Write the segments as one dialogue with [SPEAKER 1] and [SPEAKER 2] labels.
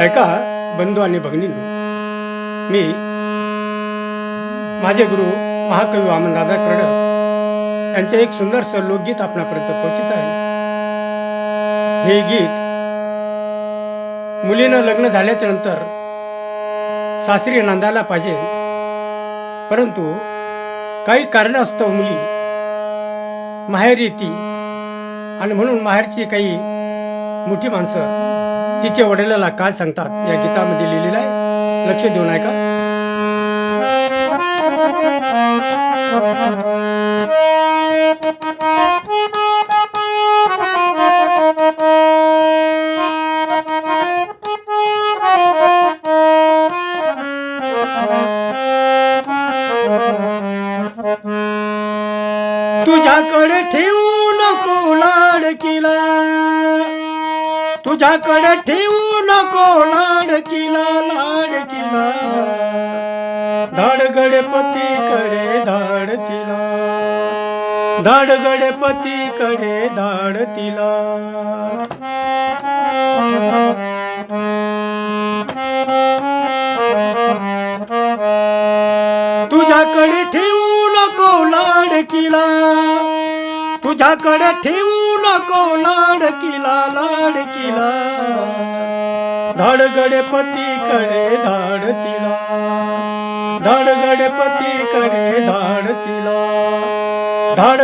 [SPEAKER 1] ऐका बंधू आणि भगिनी मी माझे गुरु महाकवी वामनदादा कर्डक यांचे एक सुंदरसं लोकगीत आपणापर्यंत पोहोचित आहे. हे गीत मुलीनं लग्न झाल्याच्यानंतर सासरी नांदायला पाहिजे. परंतु काही कारणास्तव मुली माहेर येते आणि म्हणून माहेरची काही मोठी माणसं तिच्या वडिलाला काय सांगतात या गीतामध्ये लिहिलेलं आहे. लक्ष देऊन ऐका. तुझ्याकडे नको लाडकीला. तुझ्याकडे ठेवू नको लाडकीला लाडकीला. धाड गणपतीकडे धाड तिला धाड गणपतीकडे धाड तिला तुझ्याकडे ठेवू नको लाडकीला. तुझ्याकडे ठेवू नको लाडकीला लाडकीला. धाड गणपतीकडे धाड तिला धाड गणपतीकडे धाड तिला धाड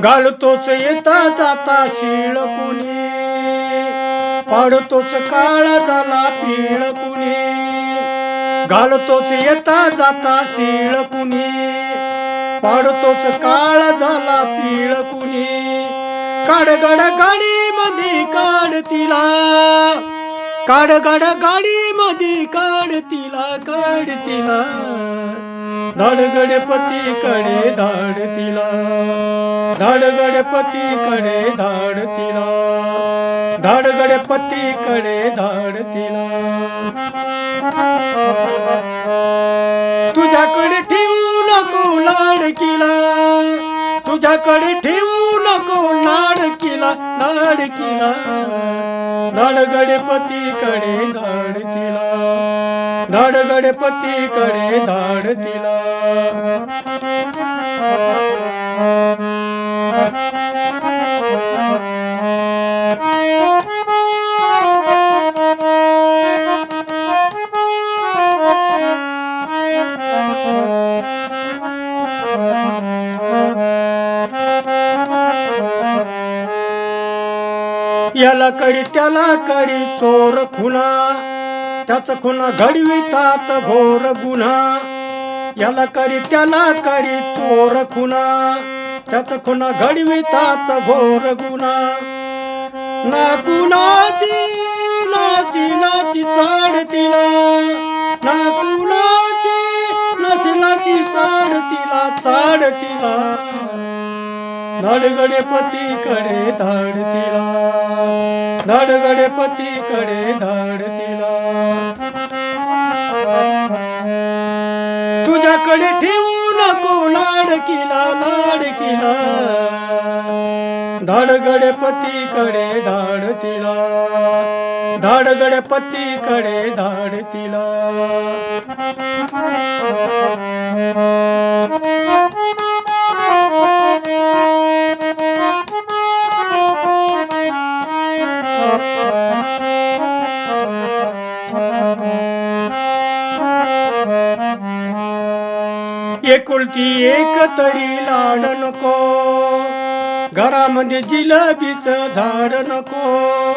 [SPEAKER 1] घालतोच येता जाता शिळ कुणी. पाडतोच काळा झाला पिळ कुणी. घालतोच येता जाता शिळ कुणी. पाडतोच काळा झाला पिळ कुणी. काडगड गाडी मध्ये काढ तिला. काडगड गाडी मध्ये काढ तिला काढ तिला. धाड गणपतीकडे धाड तिला. धाड गणपतीकडे धाड तिला. धाड गणपतीकडे धाड तिला. तुझ्याकडे ठेवू नको लाडकीला. तुझ्याकडे ठेवू नको लाडकीला लाडकीला धाड गणपतीकडे धाड तिला धाड गणपतीकडे धाड तिला याला करी त्याला करी चोर खुना त्याच खुना घडवितात घोर गुन्हा. याला करी त्याला करी चोर खुना त्याच खुना घडवितात घोर गुन्हा. ना कुणाची ना शिलाची चाड तिला. ना कुणाची ना शिलाची चाड तिला चाड तिला. धड गणपतीकडे धाड तिला धड गणपतीकडे धाड तिला तुझ्याकडे ठेवू नको लाडकीला लाडकीला. धाड गणपतीकडे धाड तिला धाड गणपतीकडे धाड तिला एकुलती एक तरी लाड नको. घरामध्ये जिलबीच झाड नको.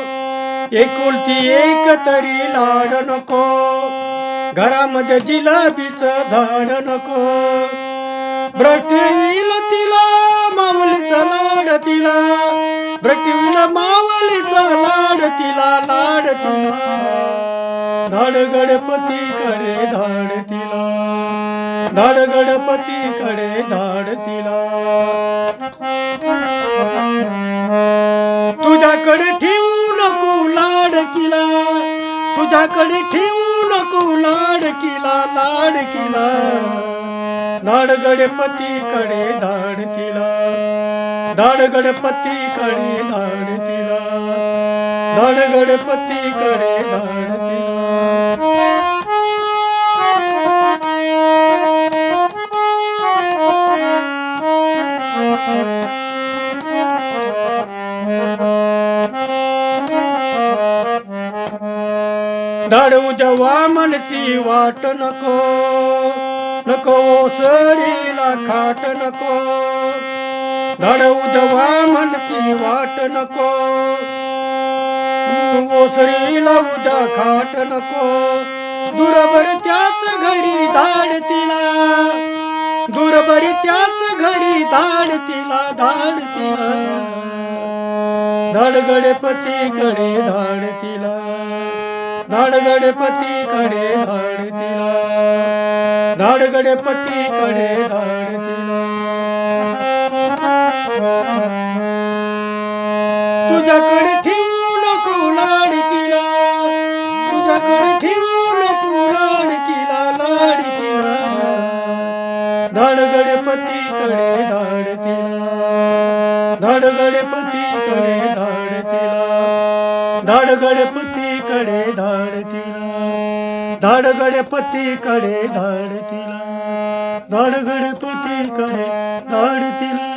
[SPEAKER 1] एकुलती एक तरी लाड नको. घरामध्ये जिलबीच झाड नको. ब्रटविल तिला मावलीचा लाड तिला. ब्रटविल मावलीचा लाड तिला लाड तिला. धाड गणपतीकडे धाड तिला. धाड गणपतीकडे धाड तिला. तुझ्याकडे ठेवू नको लाड किला. तुझ्याकडे ठेवू नको लाड किला धाड गणपतीकडे धाड तिला. धाड गणपतीकडे धाड तिला. धाड गणपतीकडे धाड धाडू जेव्हा मनची वाट नको नको सरीला खाट नको. धाडू जेव्हा मनची वाट नको ओसरीला उद्या खाट नको. दुरबर त्याच घरी धाड तिला दुरबर त्याच घरी धाड तिला धाड तिला. धडगडपती कडे धाड तिला. धाड गणपतीकडे धाड तिला धाड गणपतीकडे धाड तिला तुझ्याकडे ठेवू नको लाडकीला. तुझ्याकडे ठेवू नको लाडकीला लाडकीला. धाड गणपतीकडे धाड तिला धाड गणपतीकडे धाड तिला धाड गणपती धाड तिला धाड गणपतीकडे धाड तिला धाड गणपतीकडे धाड तिला